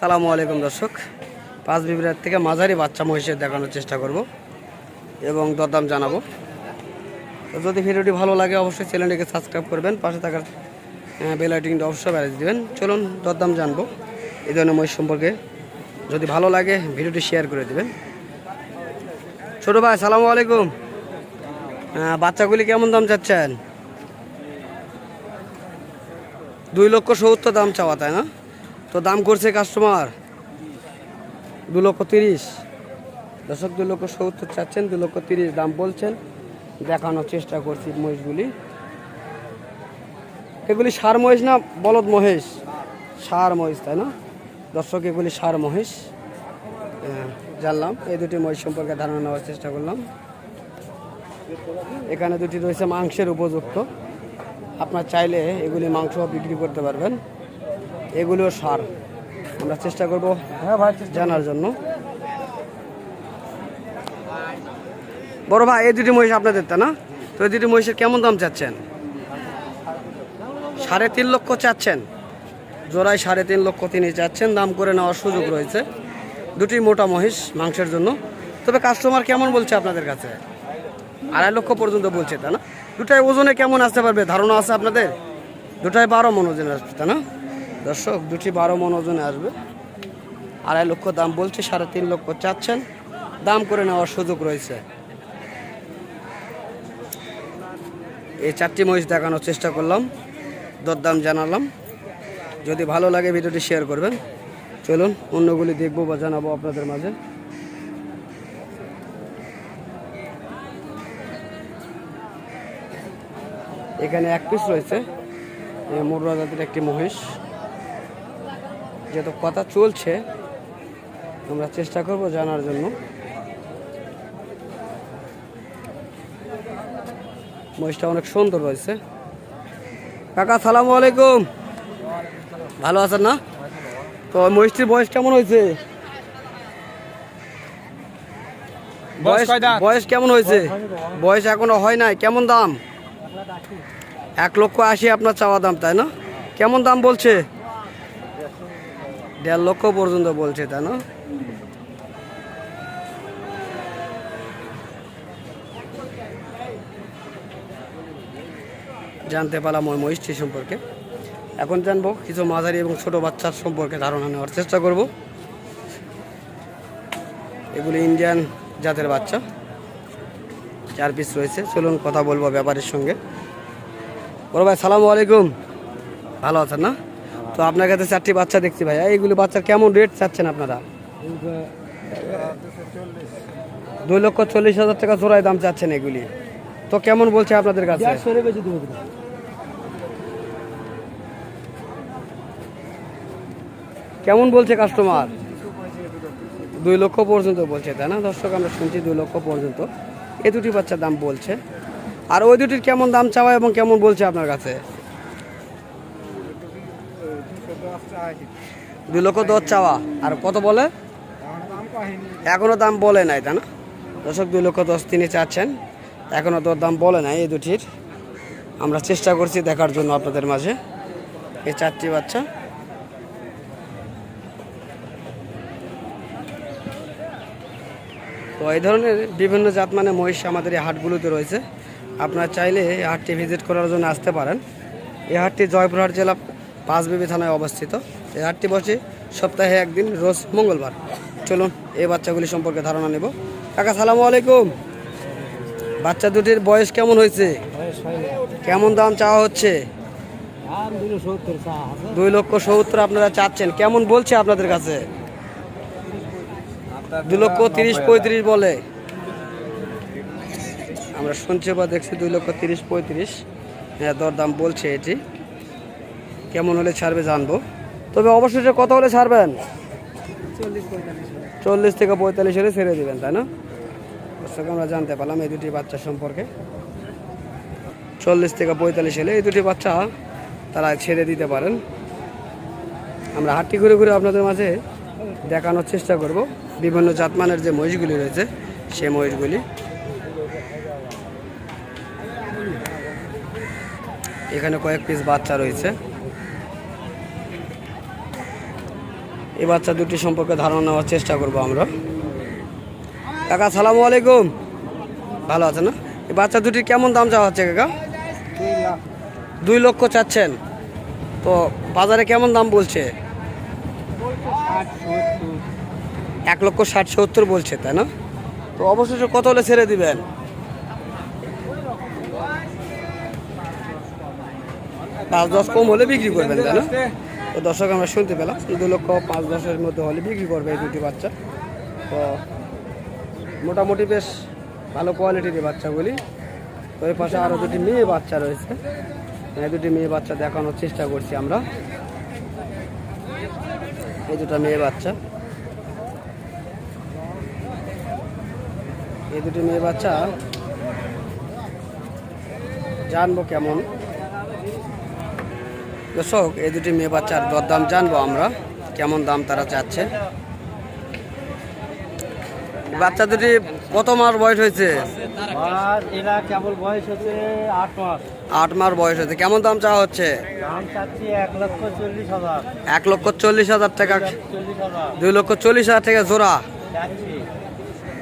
সালামু আলাইকুম দর্শক। পাঁচ বিবিরার থেকে মাঝারি বাচ্চা মহিষের দেখানোর চেষ্টা করব এবং দরদাম জানাব। তো যদি ভিডিওটি ভালো লাগে, অবশ্যই চ্যানেলটিকে সাবস্ক্রাইব করবেন, পাশে থাকার বেল আইটিংটা অবশ্যই বেড়ে দেবেন। চলুন দরদাম জানব। এই ধরনের মহিষ সম্পর্কে যদি ভালো লাগে, ভিডিওটি শেয়ার করে দেবেন। ছোটো ভাই, সালামু আলাইকুম। বাচ্চাগুলি কেমন দাম চাচ্ছেন? দুই লক্ষ সত্তর দাম চাওয়া, তাই না? তো দাম করছে কাস্টমার দু লক্ষ তিরিশ। দশক দু লক্ষ সত্তর চাচ্ছেন দু লক্ষ তিরিশ দাম বলছেন। দেখানোর চেষ্টা করছি মহিষগুলি। এগুলি সার মহিষ না বলদ মহেশ সার মহিষ তাই না? দর্শক এগুলি সার হ্যাঁ, জানলাম। এই দুটি মহিষ সম্পর্কে ধারণা নেওয়ার চেষ্টা করলাম। এখানে দুটি রয়েছে মাংসের উপযুক্ত। আপনার চাইলে এগুলি মাংস বিক্রি করতে পারবেন। এগুলিও সার। আমরা চেষ্টা করব জানার জন্য। বড় ভাই এই দুটি মহিষ আপনাদের তা না? তো এই দুটি মহিষের কেমন দাম চাচ্ছেন? সাড়ে তিন লক্ষ চাচ্ছেন। জোড়ায় সাড়ে তিন লক্ষ তিনি চাচ্ছেন। দাম করে নেওয়ার সুযোগ রয়েছে। দুটি মোটা মহিষ মাংসের জন্য। তবে কাস্টমার কেমন বলছে আপনাদের কাছে? আড়াই লক্ষ পর্যন্ত বলছে তা না? দুটাই ওজনে কেমন আসতে পারবে? ধারণা আছে আপনাদের? দুটাই বারো মন ওজনে আসবে তা না? দর্শক, দুটি বারো মন ওজনে আসবে। আড়াই লক্ষ দাম বলছে, সাড়ে তিন লক্ষ চাচ্ছেন। দাম করে নেওয়ার সুযোগ রয়েছে। এই চারটি মহিষ দেখানোর চেষ্টা করলাম, দরদাম জানালাম। যদি ভালো লাগে ভিডিওটি শেয়ার করবেন। চলুন, অন্যগুলি দেখব বা জানাব আপনাদের মাঝে। এখানে এক পিস রয়েছে মোররা জাতির একটি মহিষ। যেহেতু কথা চলছে আমরা চেষ্টা করব জানার জন্য। মহিষটা অনেক সুন্দর রয়েছে কাকা সালাম আলাইকুম। ভালো আছেন না? তো মহিষটির বয়স কেমন হয়েছে? বয়স বয়স কেমন হয়েছে? বয়স এখনও হয় নাই। কেমন দাম? এক লক্ষ আশি আপনার চাওয়া দাম তাই না? কেমন দাম বলছে? দেড় লক্ষ পর্যন্ত বলছে তা, না? জানতে পারলাম ওই মহিষটি সম্পর্কে। এখন জানব কিছু মাঝারি এবং ছোট বাচ্চার সম্পর্কে ধারণা নেওয়ার চেষ্টা করব। এগুলি ইন্ডিয়ান জাতের বাচ্চা। চার পিস রয়েছে। চলুন কথা বলব ব্যাপারের সঙ্গে। বড় ভাই, সালামু আলাইকুম। ভালো আছেন না? তো আপনার কাছে চারটি বাচ্চা দেখছি ভাই এইগুলি বাচ্চার কেমন রেট চাচ্ছেন আপনারা? দুই লক্ষ চল্লিশ হাজার টাকা জোড়ায় দাম চাচ্ছেন এগুলি। তো কেমন বলছে আপনাদের কাছে? কেমন বলছে কাস্টমার দুই লক্ষ পর্যন্ত বলছে তাই না? দর্শক আমরা শুনছি দুই লক্ষ পর্যন্ত। এই দুটি বাচ্চার দাম বলছে। আর ওই দুটির কেমন দাম চাওয়া এবং কেমন বলছে আপনার কাছে? দুই লক্ষ দশ চাওয়া। আর কত বলে? এখনও দাম বলে নাই, তাই না? দর্শক, দুই লক্ষ দশ তিনি চাচ্ছেন। এখনও তোর দাম বলে নাই এই দুটির। আমরা চেষ্টা করছি দেখার জন্য আপনাদের মাঝে। এই চারটি বাচ্চা। তো এই ধরনের বিভিন্ন জাত মানে মহিষ আমাদের এই হাটগুলোতে রয়েছে। আপনারা চাইলে এই হাটটি ভিজিট করার জন্য আসতে পারেন। এই হাটটি জয়পুরহাট জেলা পাঁচবিবি থানায় অবস্থিত। এই হাটটি বসে সপ্তাহে একদিন, রোজ মঙ্গলবার। চলুন, এই বাচ্চাগুলি সম্পর্কে ধারণা নেব। কাকা, সালামু আলাইকুম। বাচ্চা দুটির বয়স কেমন হয়েছে? কেমন দাম চাওয়া হচ্ছে? দুই লক্ষ সত্তর আপনারা চাচ্ছেন। কেমন বলছে আপনাদের কাছে? দু লক্ষ তিরিশ পঁয়ত্রিশ বলে। আমরা শুনছি বা দেখছি দুই লক্ষ তিরিশ পঁয়ত্রিশ। হ্যাঁ দরদাম বলছে এটি। কেমন হলে ছাড়বে জানব। তবে অবশেষে কত হলে ছাড়বেন? চল্লিশ থেকে পঁয়তাল্লিশ হলে ছেড়ে দেবেন, তাই না? দর্শক, আমরা জানতে পারলাম এই দুটি বাচ্চা সম্পর্কে। চল্লিশ থেকে পঁয়তাল্লিশ হলে এই দুটি বাচ্চা তারা ছেড়ে দিতে পারেন। আমরা হাটটি ঘুরে ঘুরে আপনাদের মাঝে দেখানোর চেষ্টা করব। বিভিন্ন জাতমানের যে মহিষগুলি রয়েছে, সেই মহিষগুলি। এখানে কয়েক পিস বাচ্চা রয়েছে। এই বাচ্চা দুটি সম্পর্কে ধারণা নেওয়ার চেষ্টা করব আমরা। কাকা সালামু আলাইকুম। ভালো আছে না? এই বাচ্চা দুটির কেমন দাম চাওয়া হচ্ছে কাকা? দুই লক্ষ চাচ্ছেন। তো বাজারে কেমন দাম বলছে? এক লক্ষ ষাট সত্তর বলছে, তাই না? তো অবশেষে কত হলে ছেড়ে দিবেন? পাঁচ দশ কম হলে বিক্রি করবেন, তাই না? তো দর্শক, আমরা শুনতে পেলাম। দু লক্ষ পাঁচ দশের মধ্যে হলে বিক্রি করবে এই দুটি বাচ্চা। তো মোটামুটি বেশ ভালো কোয়ালিটির বাচ্চাগুলি। তো এই পাশে আরও দুটি মেয়ে বাচ্চা রয়েছে। এই দুটি মেয়ে বাচ্চা দেখানোর চেষ্টা করছি আমরা। এই দুটো মেয়ে বাচ্চা। এই দুটি মেয়ে বাচ্চা, জানব কেমন। দর্শক এই দুটি মেয়ে বাচ্চার দরদাম জানব আমরা কেমন দাম তারা চাচ্ছে। বাচ্চা দুটি কত মাস বয়স হয়েছে? আট মাস। বয়স হয়েছে কেমন দাম চাওয়া হচ্ছে? এক লক্ষ চল্লিশ হাজার। এক লক্ষ চল্লিশ হাজার টাকা। দুই লক্ষ চল্লিশ হাজার টাকা জোড়া।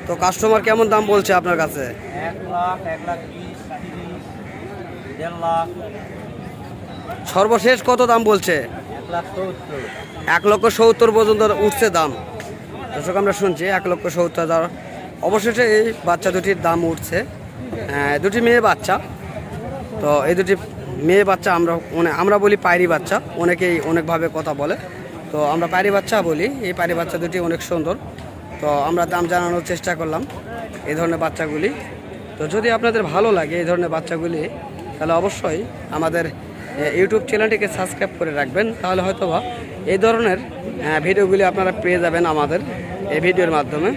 তো কাস্টমার কেমন দাম বলছে আপনার কাছে? এক লাখ এক লাখ বিশ তিরিশ দেড় লাখ। সর্বশেষ কত দাম বলছে? এক লক্ষ সত্তর পর্যন্ত উঠছে দাম। দর্শক, আমরা শুনছি এক লক্ষ সত্তর হাজার। অবশেষে এই বাচ্চা দুটির দাম উঠছে। দুটি মেয়ে বাচ্চা। তো এই দুটি মেয়ে বাচ্চা আমরা মানে আমরা বলি পায়রি বাচ্চা। অনেকেই অনেকভাবে কথা বলে। তো আমরা পায়রি বাচ্চা বলি। এই পায়রি বাচ্চা দুটি অনেক সুন্দর। তো আমরা দাম জানানোর চেষ্টা করলাম এই ধরনের বাচ্চাগুলি। তো যদি আপনাদের ভালো লাগে এই ধরনের বাচ্চাগুলি, তাহলে অবশ্যই আমাদের ইউটিউব চ্যানেলটিকে সাবস্ক্রাইব করে রাখবেন, তাহলে হয়তো বা এই ধরনের ভিডিওগুলি আপনারা পেয়ে যাবেন আমাদের এই ভিডিওর মাধ্যমে।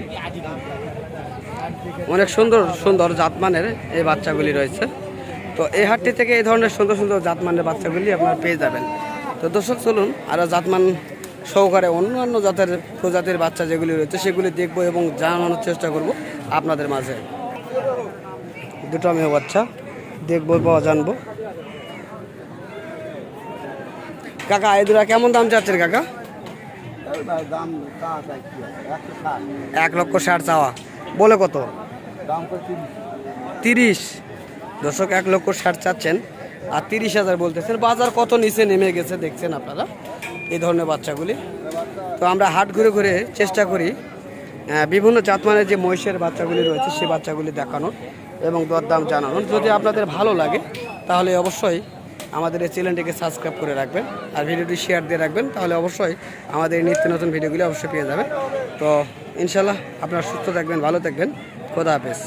অনেক সুন্দর সুন্দর জাতমানের এই বাচ্চাগুলি রয়েছে। তো এই হাটটি থেকে এই ধরনের সুন্দর সুন্দর জাতমানের বাচ্চাগুলি আপনারা পেয়ে যাবেন। তো দর্শক, চলুন আরও জাতমান সহকারে অন্যান্য জাতের প্রজাতির বাচ্চা যেগুলি রয়েছে, সেগুলি দেখব এবং জানানোর চেষ্টা করব আপনাদের মাঝে। দুটো মেয়ে বাচ্চা, দেখব বা জানব। কাকা এই দুটা কেমন দাম চাচ্ছেন কাকা? এক লক্ষ ষাট চাওয়া। বলে কত? তিরিশ। দর্শক, এক লক্ষ ষাট চাচ্ছেন। আর তিরিশ হাজার বলতেছেন, বাজার কত নিচে নেমে গেছে দেখছেন আপনারা? এই ধরনের বাচ্চাগুলি। তো আমরা হাট ঘুরে ঘুরে চেষ্টা করি বিভিন্ন জাতমানের যে মহিষের বাচ্চাগুলি রয়েছে সেই বাচ্চাগুলি দেখানোর এবং দরদাম জানানোর। যদি আপনাদের ভালো লাগে, তাহলে অবশ্যই আমাদের এই চ্যানেলটিকে সাবস্ক্রাইব করে রাখবেন আর ভিডিওটি শেয়ার দিয়ে রাখবেন, তাহলে অবশ্যই আমাদের নিত্য নতুন ভিডিওগুলি অবশ্যই পেয়ে যাবেন। তো ইনশাল্লাহ আপনারা সুস্থ থাকবেন, ভালো থাকবেন, খোদা হাফেজ।